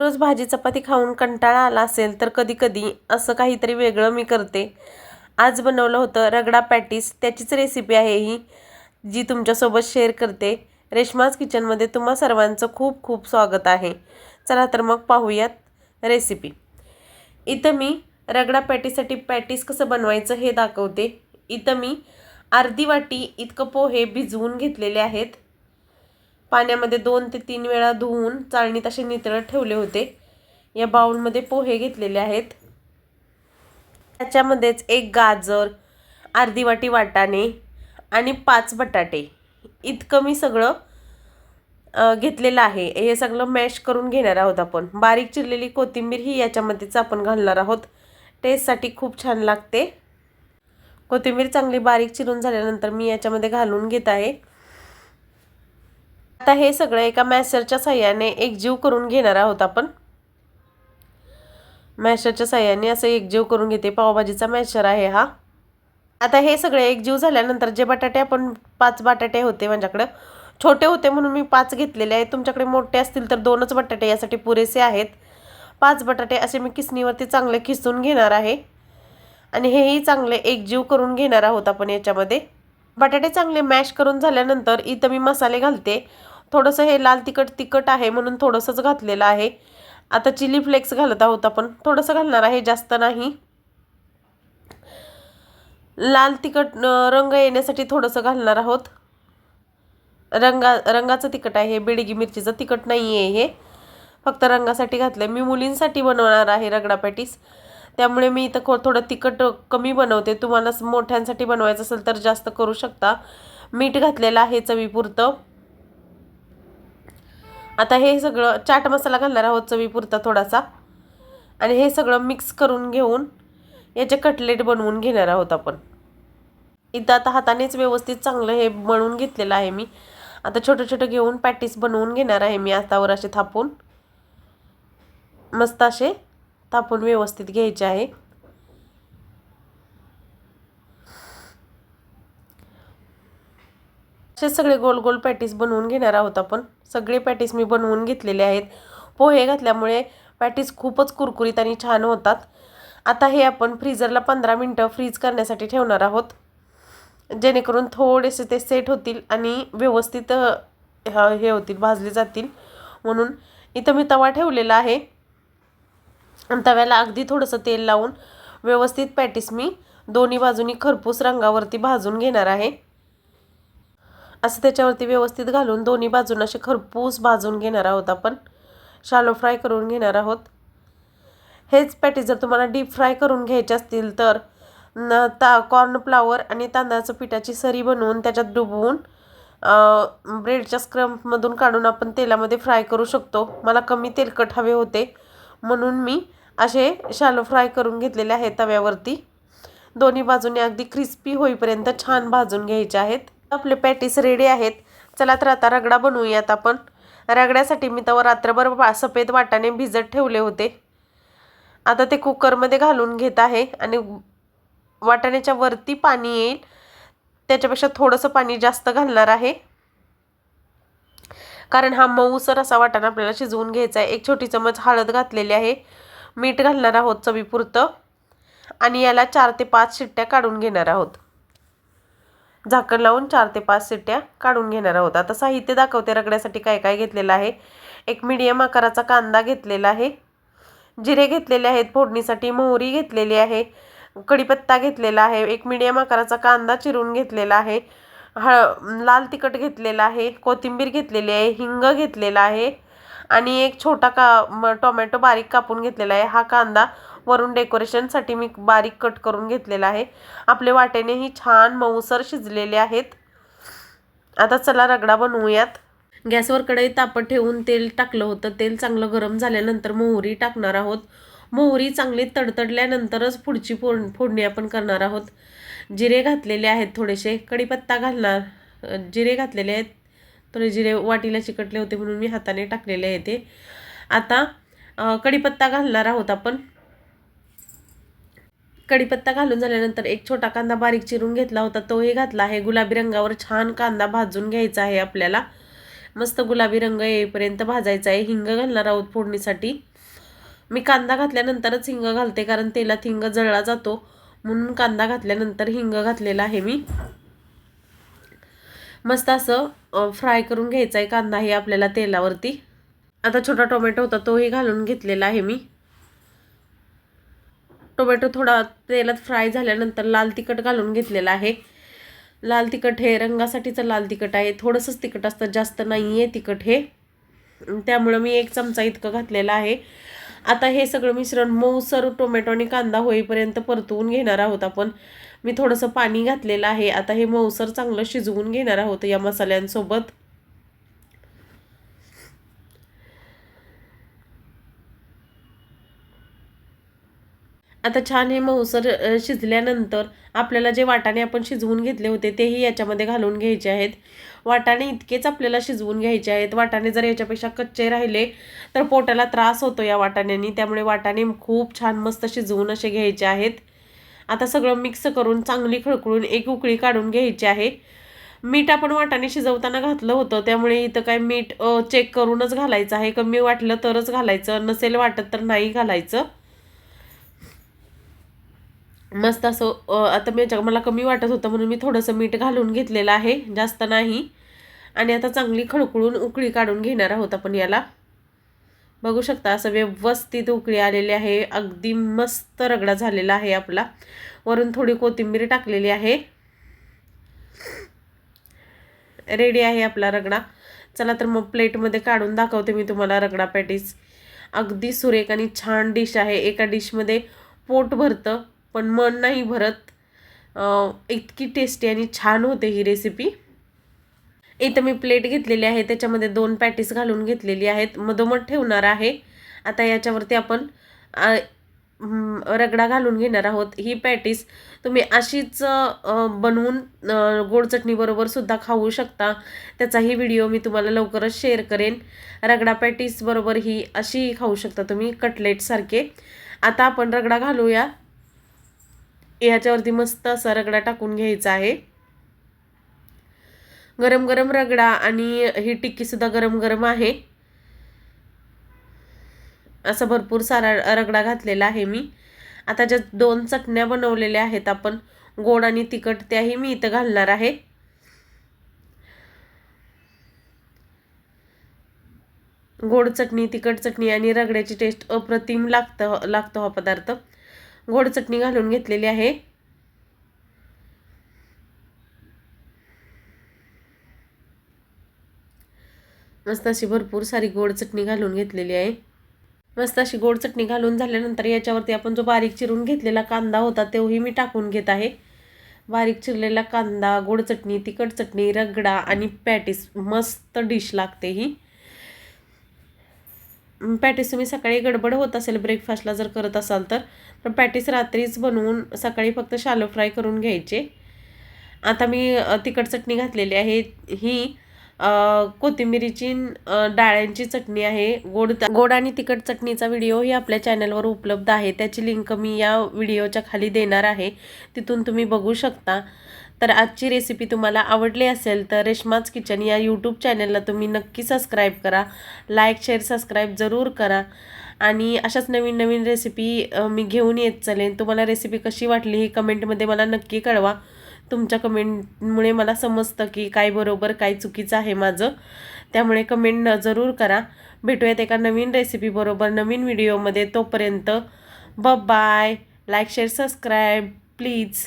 रोज भाजी चपाती खाऊन कंटाळा आला असेल तर कधी कधी असं काहीतरी वेगळं मी करते. आज बनवलं होतं रगडा पॅटीस. त्याचीच रेसिपी आहे ही जी तुमच्यासोबत शेअर करते. रेश्माज किचनमध्ये तुम्हा सर्वांचं खूप खूप स्वागत आहे. चला तर मग पाहूयात रेसिपी इथं मी रगडा पॅटीसाठी पॅटीस कसं बनवायचं हे दाखवते. इथं मी अर्धी वाटी इतकं पोहे भिजवून घेतलेले आहेत. पाण्यामध्ये दोन ते तीन वेळा धुवून चाळणीत असे नितळत ठेवले होते. या बाउलमध्ये पोहे घेतलेले आहेत. त्याच्यामध्येच एक गाजर अर्धी वाटी वाटाणे आणि पाच बटाटे. इतकं मी सगळं घेतलेलं आहे. हे सगळं मॅश करून घेणार आहोत आपण. बारीक चिरलेली कोथिंबीर ही याच्यामध्येच आपण घालणार आहोत. टेस्टसाठी खूप छान लागते. कोथिंबीर चांगली बारीक चिरून झाल्यानंतर मी याच्यामध्ये घालून घेत आहे. आता हे सगळं एका मॅशरच्या साह्याने एकजीव करून घेणार आहोत आपण. मॅशरच्या साह्याने असं एकजीव करून घेते. पावभाजीचा मॅशर आहे हा. आता हे सगळे एकजीव झाल्यानंतर जे बटाटे आपण पाच बटाटे होते माझ्याकडं छोटे होते म्हणून मी पाच घेतलेले आहेत. तुमच्याकडे मोठे असतील तर दोनच बटाटे यासाठी पुरेसे आहेत. पाच बटाटे असे मी किसणीवरती चांगले खिसून घेणार आहे. आणि हेही चांगले एकजीव करून घेणार आहोत आपण याच्यामध्ये. बटाटे चांगले मॅश करून झाल्यानंतर इथं मी मसाले घालते. थोडंसं हे लाल तिखट तिखट आहे म्हणून थोडंसंच घातलेलं आहे. आता चिली फ्लेक्स घालत आहोत आपण. थोडंसं घालणार आहे जास्त नाही. लाल तिखट रंग येण्यासाठी थोडंसं घालणार आहोत. रंगा रंगाचं तिखट आहे हे बेडगी मिरचीचं तिखट नाही आहे हे. फक्त रंगासाठी घातलं आहे मी मुलींसाठी बनवणार आहे रगडा पॅटीस. त्यामुळे मी इथं खो थोडं तिखट कमी बनवते. तुम्हाला मोठ्यांसाठी बनवायचं असेल तर जास्त करू शकता. मीठ घातलेलं आहे चवीपुरतं. आता हे सगळं चाट मसाला घालणार आहोत चवीपुरता थोडासा. आणि हे सगळं मिक्स करून घेऊन याचे कटलेट बनवून घेणार आहोत आपण. इथं आता हातानेच व्यवस्थित चांगलं हे बनवून घेतलेलं आहे मी. आता छोटं छोटं घेऊन पॅटीस बनवून घेणार आहे मी आतावर असे थापून. मस्त असे थापून व्यवस्थित घ्यायचे आहे. असे सगळे गोल गोल पॅटीस बनवून घेणार आहोत आपण. सगळे पॅटीस मी बनवून घेतलेले आहेत. पोहे घातल्यामुळे पॅटीस खूपच कुरकुरीत आणि छान होतात. आता हे आपण फ्रीजरला पंधरा मिनटं फ्रीज करण्यासाठी ठेवणार आहोत. जेणेकरून थोडेसे ते सेट होतील आणि व्यवस्थित ह- हे होतील भाजले जातील. म्हणून इथं मी तवा ठेवलेला आहे. आणि तव्याला अगदी थोडंसं तेल लावून व्यवस्थित पॅटीस मी दोन्ही बाजूनी खरपूस रंगावरती भाजून घेणार आहे. असं त्याच्यावरती व्यवस्थित घालून दोन्ही बाजून असे खरपूस भाजून घेणार आहोत आपण. शालो फ्राय करून घेणार आहोत. हेच पॅटी जर तुम्हाला डीप फ्राय करून घ्यायचे असतील तर न ता कॉर्नफ्लावर आणि तांदळाचं पिठाची सरी बनवून त्याच्यात डुबवून ब्रेडच्या स्क्रम्पमधून काढून आपण तेलामध्ये फ्राय करू शकतो. मला कमी तेलकट हवे होते. म्हणून मी असे शालो फ्राय करून घेतलेले आहेत तव्यावरती. दोन्ही बाजूने अगदी क्रिस्पी होईपर्यंत छान भाजून घ्यायचे आहेत. आपले पॅटीस रेडी आहेत. चला तर आता रगडा बनवूयात आपण. रगड्यासाठी मी तर रात्रभर वा- सफेद वाटाणे भिजत ठेवले होते. आता ते कुकरमध्ये घालून घेत आहे आणि वाटाण्याच्या वरती पाणी येईल. त्याच्यापेक्षा थोडंसं पाणी जास्त घालणार आहे. कारण हा मऊसर असा वाटाणा आपल्याला शिजवून घ्यायचा आहे. एक छोटी चमच हळद घातलेली आहे. मीठ घालणार आहोत चवीपुरतं. आणि याला चार ते पाच शिट्ट्या काढून घेणार आहोत. झाकण लावून चार ते पाच शिट्ट्या काढून घेणार आहोत. आता साहित्य दाखवते. रगड्यासाठी काय काय घेतलेलं आहे? एक मिडियम आकाराचा कांदा घेतलेला आहे. जिरे घेतलेले आहेत. फोडणीसाठी मोहरी घेतलेली आहे. कढीपत्ता घेतलेला आहे. एक मिडियम आकाराचा कांदा चिरून घेतलेला आहे. हळ लाल तिखट घेतलेला आहे. कोथिंबीर घेतलेली आहे. हिंग घेतलेला आहे. आणि एक छोटा का टोमॅटो बारीक कापून घेतलेला आहे. हा कांदा वरून डेकोरेशनसाठी मी बारीक कट करून घेतलेला आहे. आपले वाटेनेही छान मऊसर शिजलेले आहेत. आता चला रगडा बनवूयात. गॅसवर कढई तापत ठेवून तेल टाकलं होतं. तेल चांगलं गरम झाल्यानंतर मोहरी टाकणार आहोत. मोहरी चांगली तडतडल्यानंतरच पुढची फोड फोडणी आपण करणार आहोत. जिरे घातलेले आहेत थोडेसे. कढीपत्ता घालणार जिरे घातलेले आहेत. थोडे जिरे वाटीला चिकटले होते म्हणून मी हाताने टाकलेले आहे ते. आता कढीपत्ता घालणार आहोत आपण. कढीपत्ता घालून झाल्यानंतर एक छोटा कांदा बारीक चिरून घेतला होता. तोही घातला आहे. गुलाबी रंगावर छान कांदा भाजून घ्यायचा आहे आपल्याला. मस्त गुलाबी रंग येईपर्यंत भाजायचा आहे. हिंग घालणार आहोत फोडणीसाठी. मी कांदा घातल्यानंतरच हिंग घालते कारण तेलात हिंग जळला जातो. म्हणून कांदा घातल्यानंतर हिंग घातलेला आहे मी. मस्त असं फ्राय करून घ्यायचा आहे कांदा हे आपल्याला तेलावरती. आता छोटा टोमॅटो होता तोही घालून घेतलेला आहे मी. टोमॅटो थोडा तेलात फ्राय झाल्यानंतर लाल तिखट घालून घेतलेला आहे. लाल तिखट हे रंगासाठीचं लाल तिखट आहे. थोडंसंच तिखट असतं जास्त नाही आहे तिखट हे. त्यामुळं मी एक चमचा इतकं घातलेलं आहे. आता हे सगळं मिश्रण मऊसर टोमॅटो आणि कांदा होईपर्यंत परतवून घेणार आहोत आपण. मी थोडंसं पाणी घातलेलं आहे. आता हे मऊसर चांगलं शिजवून घेणार आहोत या मसाल्यांसोबत. आता छान हे मऊसर शिजल्यानंतर आपल्याला जे वाटाणे आपण शिजवून घेतले होते तेही याच्यामध्ये घालून घ्यायचे आहेत. वाटाणे इतकेच आपल्याला शिजवून घ्यायचे आहेत. वाटाणे जर याच्यापेक्षा कच्चे राहिले तर पोटाला त्रास होतो या वाटाण्यांनी. त्यामुळे वाटाणे खूप छान मस्त शिजवून असे घ्यायचे आहेत. आता सगळं मिक्स करून चांगली खळखळून एक उकळी काढून घ्यायची आहे. मीठ आपण वाटाणे शिजवताना घातलं होतं त्यामुळे इथं काय मीठ चेक करूनच घालायचं आहे. कमी वाटलं तरच घालायचं नसेल वाटत तर नाही घालायचं. मस्त असं आता मी याच्या- मला कमी वाटत होतं म्हणून मी थोडंसं मीठ घालून घेतलेलं आहे जास्त नाही. आणि आता चांगली खळखळून उकळी काढून घेणार आहोत आपण याला. बघू शकता असं व्यवस्थित उकळी आलेली आहे. अगदी मस्त रगडा झालेला आहे आपला. वरून थोडी कोथिंबीर टाकलेली आहे. रेडी आहे आपला रगडा. चला तर मग प्लेटमध्ये काढून दाखवते मी तुम्हाला रगडा पॅटीस. अगदी सुरेख आणि छान डिश आहे. एका डिशमध्ये पोट भरतं. पण मन नाही भरत. इतकी टेस्टी आणि छान होते ही रेसिपी इथं मी प्लेट घेतलेली आहे त्याच्यामध्ये दोन पॅटीस घालून घेतलेली आहेत. मधोमध ठेवणार आहे. आता याच्यावरती आपण रगडा घालून घेणार आहोत. ही पॅटीस तुम्ही अशीच बनवून गोड चटणीबरोबर सुद्धा खाऊ शकता. त्याचाही व्हिडिओ मी तुम्हाला लवकरच शेअर करेन. रगडा पॅटीसबरोबर ही अशी खाऊ शकता तुम्ही कटलेटसारखे आता आपण रगडा घालूया. ह्याच्यावरती मस्त असा रगडा टाकून घ्यायचा आहे. गरम गरम रगडा आणि ही टिक्की सुद्धा गरम गरम आहे. असं भरपूर सारा रगडा घातलेला आहे मी. आता ज्या दोन चटण्या बनवलेल्या आहेत आपण गोड आणि तिखट त्याही मी इथं घालणार आहे. गोड चटणी तिखट चटणी आणि रगड्याची टेस्ट अप्रतिम लागतं लागतो हा पदार्थ. गोड चटणी घालून घेतलेली आहे. मस्त अशी भरपूर सारी गोड चटणी घालून घेतलेली आहे. मस्त अशी गोड चटणी घालून झाल्यानंतर याच्यावरती आपण जो बारीक चिरून घेतलेला कांदा होता तोही मी टाकून घेत आहे. बारीक चिरलेला कांदा गोड चटणी तिखट चटणी रगडा आणि पॅटीस मस्त डिश लागते ही. पॅटीस तुम्ही सकाळी गडबड होत असेल ब्रेकफास्टला जर करत असाल तर तर पॅटीस रात्रीच बनवून सकाळी फक्त शालो फ्राय करून घ्यायचे. आता मी तिखट चटणी घातलेली आहे. ही कोथिंबिरीची डाळ्यांची चटणी आहे. गोड गोड आणि तिखट चटणीचा व्हिडिओ ही आपल्या चॅनलवर उपलब्ध आहे. त्याची लिंक मी या व्हिडिओच्या खाली देणार आहे. तिथून तुम्ही बघू शकता. तर आजची रेसिपी तुम्हाला आवडली असेल तर रेश्माच किचन या यूट्यूब चॅनलला तुम्ही नक्की सबस्क्राईब करा. लाईक शेअर सबस्क्राईब जरूर करा. आणि अशाच नवीन नवीन रेसिपी मी घेऊन येत चालेन. तुम्हाला रेसिपी कशी वाटली ही कमेंटमध्ये मला नक्की कळवा. तुमच्या कमेंटमुळे मला समजतं की काय बरोबर काय चुकीचं आहे माझं. त्यामुळे कमेंट जरूर करा. भेटूयात एका नवीन रेसिपीबरोबर नवीन व्हिडिओमध्ये तोपर्यंत ब bye like share subscribe please